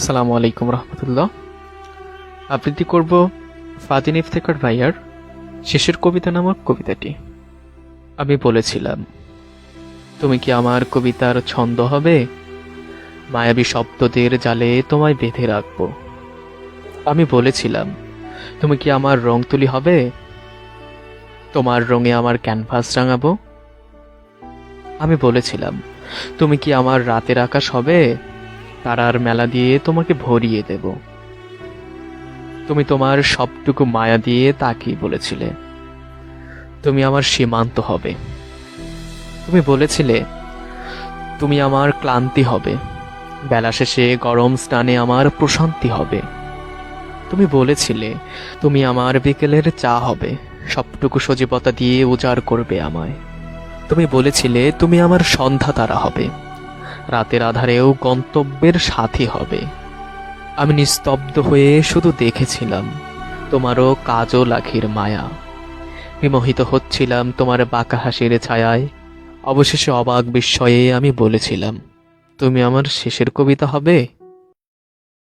আসসালামু আলাইকুম রহমতুল্লাহ। আবৃত্তি করব ফাতিন ইফতেকার ভাইয়ার শেষের কবিতা নামক কবিতাটি। আমি বলেছিলাম, তুমি কি আমার কবিতার ছন্দ হবে? মায়াবী শব্দদের জালে তোমায় বেঁধে রাখব। আমি বলেছিলাম, তুমি কি আমার রং তুলি হবে? তোমার রঙে আমার ক্যানভাস রাঙাবো? আমি বলেছিলাম, তুমি কি আমার রাতের আকাশ হবে? তারার মেলা দিয়ে তোমাকে ভরিয়ে দেব। তুমি তোমার সবটুকু মায়া দিয়ে তাকিয়ে বলেছিলে, তুমি আমার সীমান্ত হবে। তুমি বলেছিলে, তুমি আমার ক্লান্তি হবে। বেলা শেষে গরম স্নানে আমার প্রশান্তি হবে। তুমি বলেছিলে, তুমি আমার বিকেলের চা হবে। সবটুকু সজীবতা দিয়ে উজাড় করবে আমায়। তুমি বলেছিলে, তুমি আমার সন্ধ্যা তারা হবে। রাতের আধারেও গন্তব্যের সাথী হবে। আমি নিস্তব্ধ হয়ে শুধু দেখেছিলাম তোমারও কাজও লাখির মায়া। বিমোহিত হচ্ছিলাম তোমার বাঁকা হাসির ছায়ায়। অবশেষে অবাক বিস্ময়ে আমি বলেছিলাম, তুমি আমার শেষের কবিতা হবে?